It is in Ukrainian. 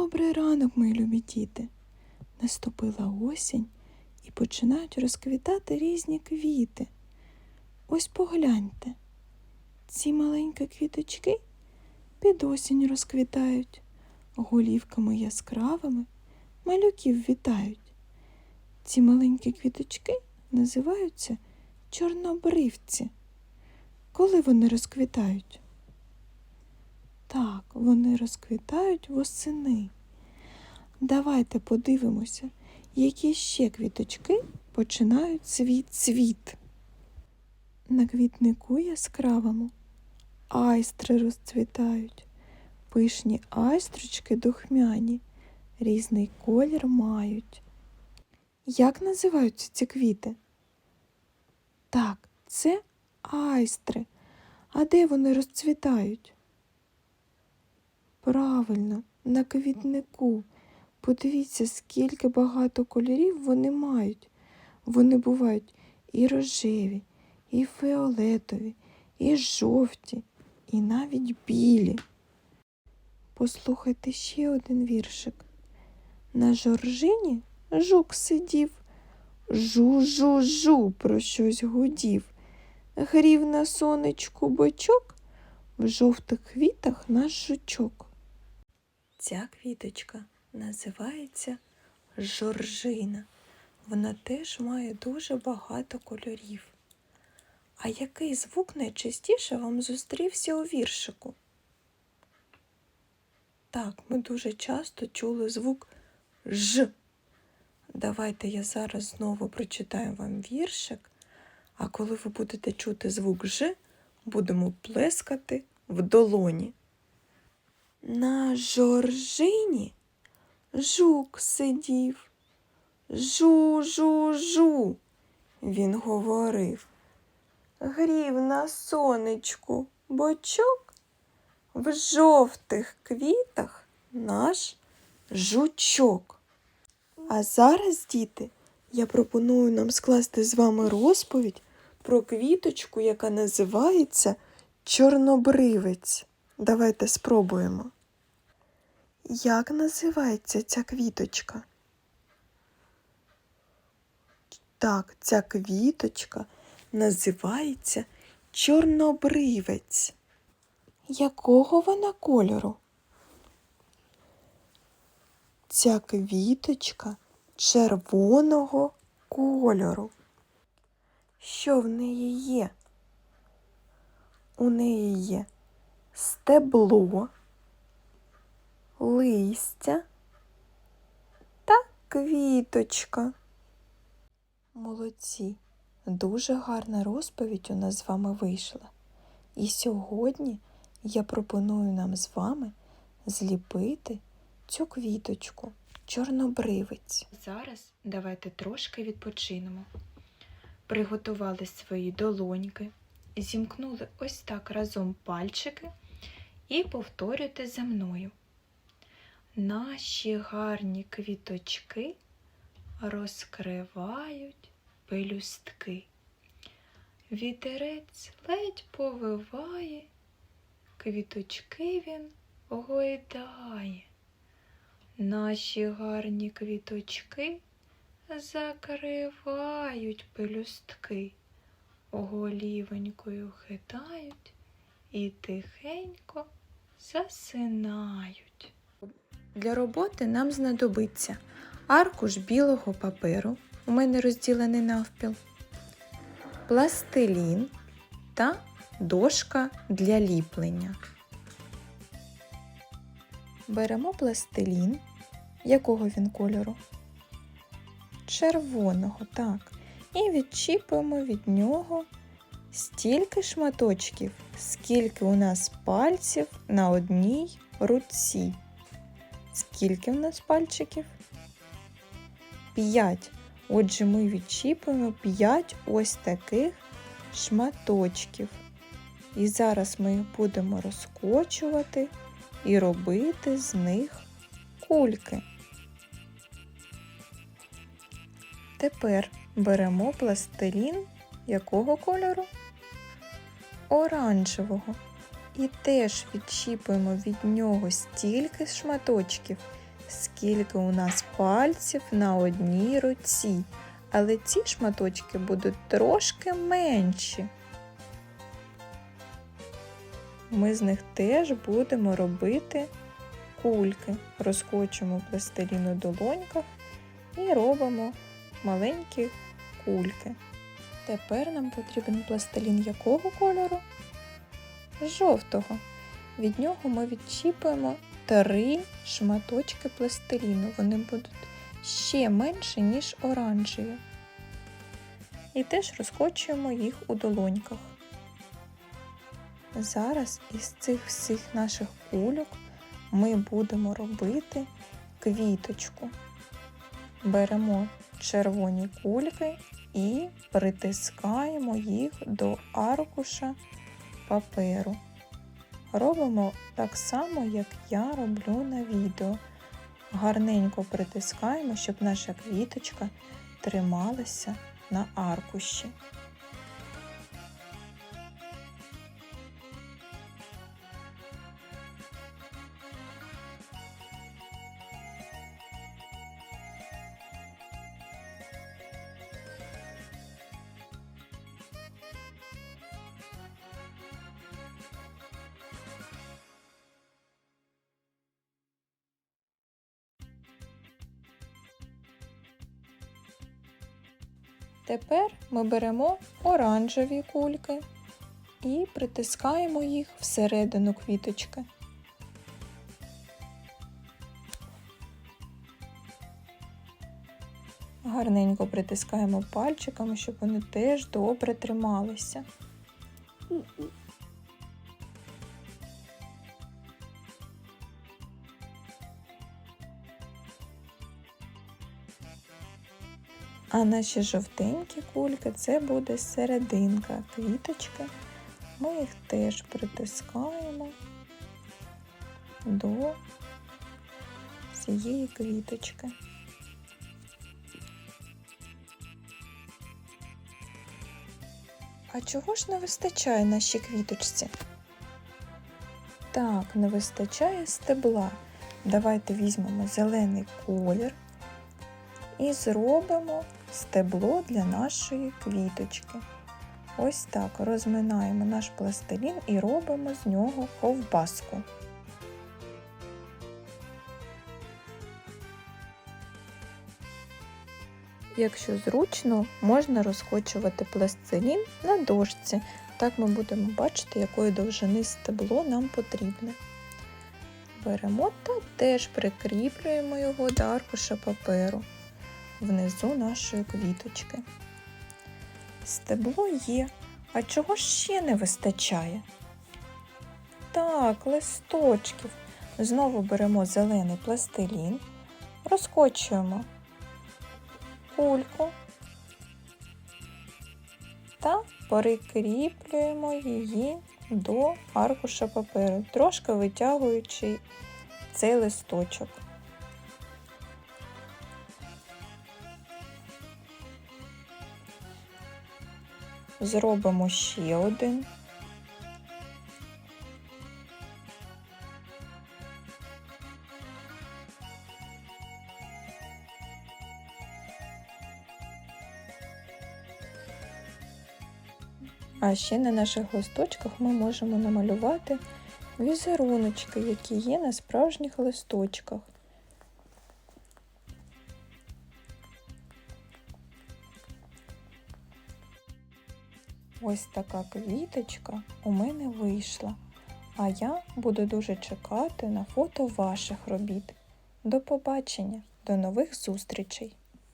Добрий ранок, мої любі діти. Наступила осінь і починають розквітати різні квіти. Ось погляньте. Ці маленькі квіточки під осінь розквітають, голівками яскравими малюків вітають. Ці маленькі квіточки називаються чорнобривці. Коли вони розквітають? Так, вони розквітають восени. Давайте подивимося, які ще квіточки починають свій цвіт. На квітнику яскравому айстри розцвітають, пишні айстрочки духмяні, різний колір мають. Як називаються ці квіти? Так, це айстри. А де вони розцвітають? Правильно, на квітнику. Подивіться, скільки багато кольорів вони мають. Вони бувають і рожеві, і фіолетові, і жовті, і навіть білі. Послухайте ще один віршик. На жоржині жук сидів, жу-жу-жу про щось гудів. Грів на сонечку бочок, в жовтих квітах наш жучок. Ця квіточка називається жоржина. Вона теж має дуже багато кольорів. А який звук найчастіше вам зустрівся у віршику? Так, ми дуже часто чули звук Ж. Давайте я зараз знову прочитаю вам віршик, а коли ви будете чути звук Ж, будемо плескати в долоні. На жоржині жук сидів. Жу-жу-жу, він говорив. Грів на сонечку бочок, в жовтих квітах наш жучок. А зараз, діти, я пропоную нам скласти з вами розповідь про квіточку, яка називається чорнобривець. Давайте спробуємо. Як називається ця квіточка? Так, ця квіточка називається чорнобривець. Якого вона кольору? Ця квіточка червоного кольору. Що в неї є? У неї є стебло, листя та квіточка. Молодці, дуже гарна розповідь у нас з вами вийшла. І сьогодні я пропоную нам з вами зліпити цю квіточку, чорнобривець. Зараз давайте трошки відпочинемо. Приготували свої долоньки, зімкнули ось так разом пальчики і повторюйте за мною. Наші гарні квіточки розкривають пелюстки. Вітерець ледь повиває, квіточки він гойдає. Наші гарні квіточки закривають пелюстки, голівенькою хитають і тихенько засинають. Для роботи нам знадобиться аркуш білого паперу, у мене розділений навпіл, пластилін та дошка для ліплення. Беремо пластилін, якого він кольору? Червоного, так. І відчіпуємо від нього стільки шматочків, скільки у нас пальців на одній руці. Скільки в нас пальчиків? П'ять. Отже, ми відчіпуємо 5 ось таких шматочків. І зараз ми їх будемо розкочувати і робити з них кульки. Тепер беремо пластилін якого кольору? Оранжевого. І теж відчіпуємо від нього стільки шматочків, скільки у нас пальців на одній руці, але ці шматочки будуть трошки менші. Ми з них теж будемо робити кульки. Розкочуємо пластилін у долоньках і робимо маленькі кульки. Тепер нам потрібен пластилін якого кольору? Жовтого. Від нього ми відчіпуємо три шматочки пластиліну. Вони будуть ще менші, ніж оранжеві. І теж розкочуємо їх у долоньках. Зараз із цих всіх наших кульок ми будемо робити квіточку. Беремо червоні кульки і притискаємо їх до аркуша паперу. Робимо так само, як я роблю на відео. Гарненько притискаємо, щоб наша квіточка трималася на аркуші. Тепер ми беремо оранжеві кульки і притискаємо їх всередину квіточки. Гарненько притискаємо пальчиками, щоб вони теж добре трималися. А наші жовтенькі кульки це буде серединка квіточки. Ми їх теж притискаємо до цієї квіточки. А чого ж не вистачає нашій квіточці? Так, не вистачає стебла. Давайте візьмемо зелений колір і зробимо стебло для нашої квіточки. Ось так розминаємо наш пластилін і робимо з нього ковбаску. Якщо зручно, можна розкочувати пластилін на дошці. Так ми будемо бачити, якої довжини стебло нам потрібне. Беремо та теж прикріплюємо його до аркуша паперу внизу нашої квіточки. Стебло є, а чого ще не вистачає? Так, листочків. Знову беремо зелений пластилін, розкочуємо кульку та прикріплюємо її до аркуша паперу, трошки витягуючи цей листочок. Зробимо ще один. А ще на наших листочках ми можемо намалювати візеруночки, які є на справжніх листочках. Ось така квіточка у мене вийшла, а я буду дуже чекати на фото ваших робіт. До побачення, до нових зустрічей!